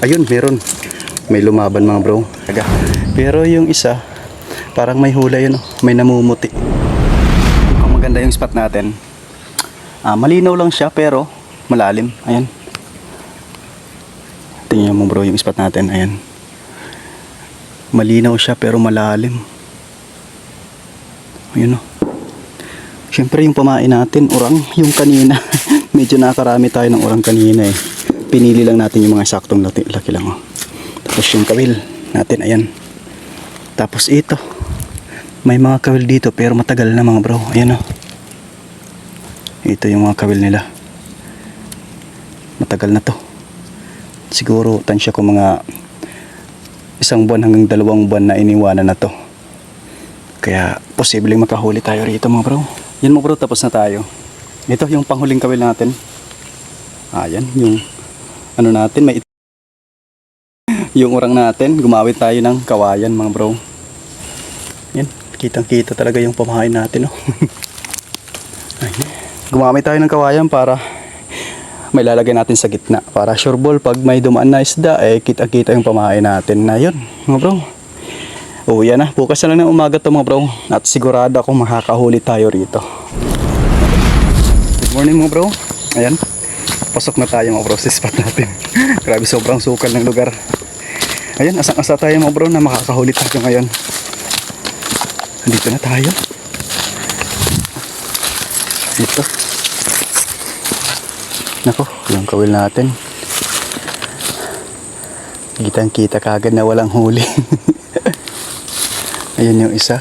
Ayun, meron. May lumaban mga bro. Pero yung isa, parang may hula yun. oh. May namumuti. Kung maganda yung spot natin, ah, malinaw lang siya pero malalim. Ayan. Tingnan mo bro yung spot natin. Ayan. Malinaw siya pero malalim. Ayun oh. Siyempre yung pamain natin, orang yung kanina. Medyo nakarami tayo ng orang kanina eh. Pinili lang natin yung mga saktong laki, laki lang oh. Tapos yung kawil natin, ayan. Tapos ito. May mga kawil dito pero matagal na mga bro. Ayan oh. Ito yung mga kawil nila. Matagal na to. Siguro tansya ko mga isang buwan hanggang dalawang buwan na iniwanan na to. Kaya posibleng makahuli tayo rito mga bro. Yan mga bro, tapos na tayo. Ito yung panghuling kawil natin. Ayan, yung ano natin, may yung urang natin, gumawit tayo ng kawayan mga bro. Yan, kitang kita talaga yung pamahain natin. Oh. Ayan. Gumamit tayo ng kawayan para may lalagay natin sa gitna. Para sure ball, pag may dumaan na isda, eh kita-kita yung pamahain natin na yun mga bro. Oh, yan na. Bukas na lang ng umaga to mga bro. At sigurado akong makakahuli tayo rito. Good morning mga bro. Ayan. Pasok na tayo mga bro sa spot natin. Grabe sobrang sukal ng lugar. Ayan, asang-asa tayo mga bro na makakahuli tayo ngayon. Andito na tayo. Ito. Nako, yung kawil natin. Kitang kita kagad na walang huli. Ayan yung isa.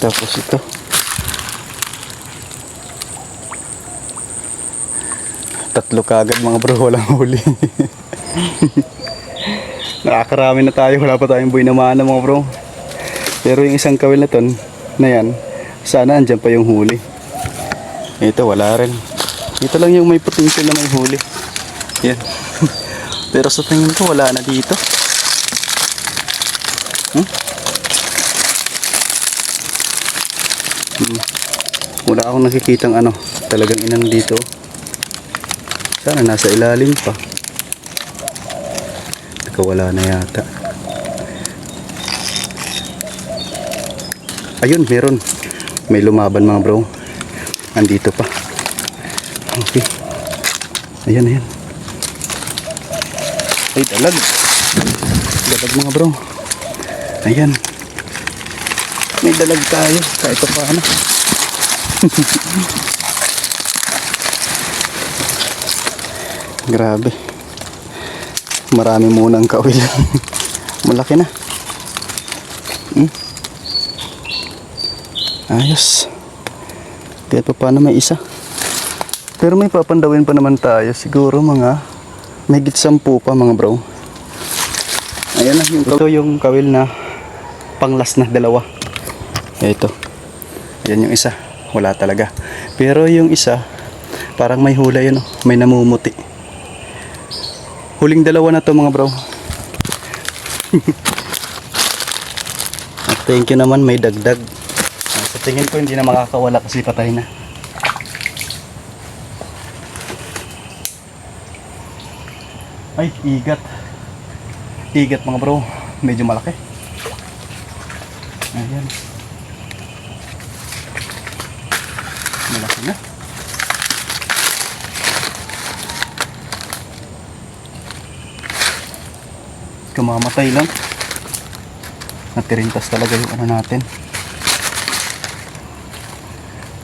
Tapos ito. Tatlo kagad mga bro, walang huli. Nakakarami na tayo, wala pa tayong buhay na mana mga bro. Pero yung isang kawil na ton, na yan, sana andyan pa yung huli. Ito, wala rin. Ito lang yung may potential na may huli. Yan. Pero sa tingin ko, wala na dito. Hmm? Hmm. Wala akong nakikitang ano, talagang inan dito. Sana nasa ilalim pa. Nakawala na yata. Ayun, meron. May lumaban mga bro. Andito pa. Okay. Ayan, ayan. Ay, dalag. Dalag mga bro. Ayan. May dalag tayo. Kahit pa paano. Grabe. Marami munang kawil. Malaki na. Hmm? Ayos. Kahit pa paano may isa. Pero may papandawin pa naman tayo. Siguro mga may sampu pa mga bro. Ayan na yung Ito yung kawil na panglas na dalawa. Ito. Yan yung isa. Wala talaga. Pero yung isa, parang may hula yun. oh. May namumuti. Huling dalawa na to mga bro. At thank you naman may dagdag. Ah, Sa tingin ko hindi na makakawala kasi patay na. Ay, igat. Igat mga bro. Medyo malaki. Ayan. Malaki na. Kamamatay lang. Natirintas talaga yung ano natin.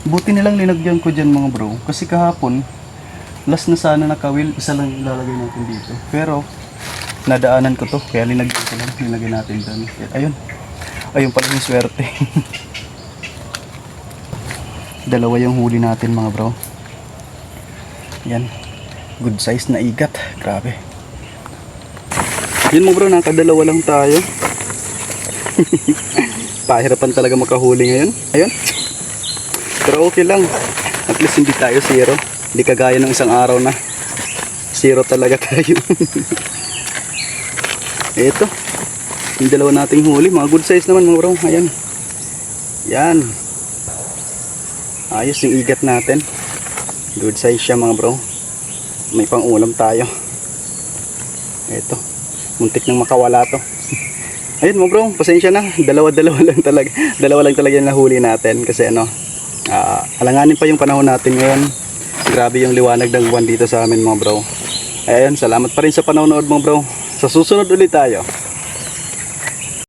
Buti nilang linagyan ko dyan mga bro. Kasi kahapon, last na sana nakawil, isa lang ilalagay natin dito. Pero, nadaanan ko to, kaya linagyan ko lang, linagyan natin dyan. Ayun, ayun pala yung swerte. Dalawa yung huli natin mga bro. Yan, good size na igat, grabe. Yun mga bro, nakadalawa lang tayo. Pahirapan talaga makahuli ngayon. Ayun. Pero okay lang. At least hindi tayo zero. Hindi kagaya ng isang araw na zero talaga tayo. Ito. Yung dalawa nating huli. Mga good size naman mga bro. Ayan. Yan. Ayos yung igat natin. Good size siya mga bro. may pang-ulam tayo. Ito. Muntik nang makawala to. Ayun mo bro, pasensya na. Dalawa-dalawa lang talaga. Dalawa lang talaga yung nahuli natin. Kasi ano, ah, alanganin pa yung panahon natin ngayon. Grabe yung liwanag ng buwan dito sa amin mga bro. Ayun, salamat pa rin sa panonood mo bro. Sa susunod ulit tayo.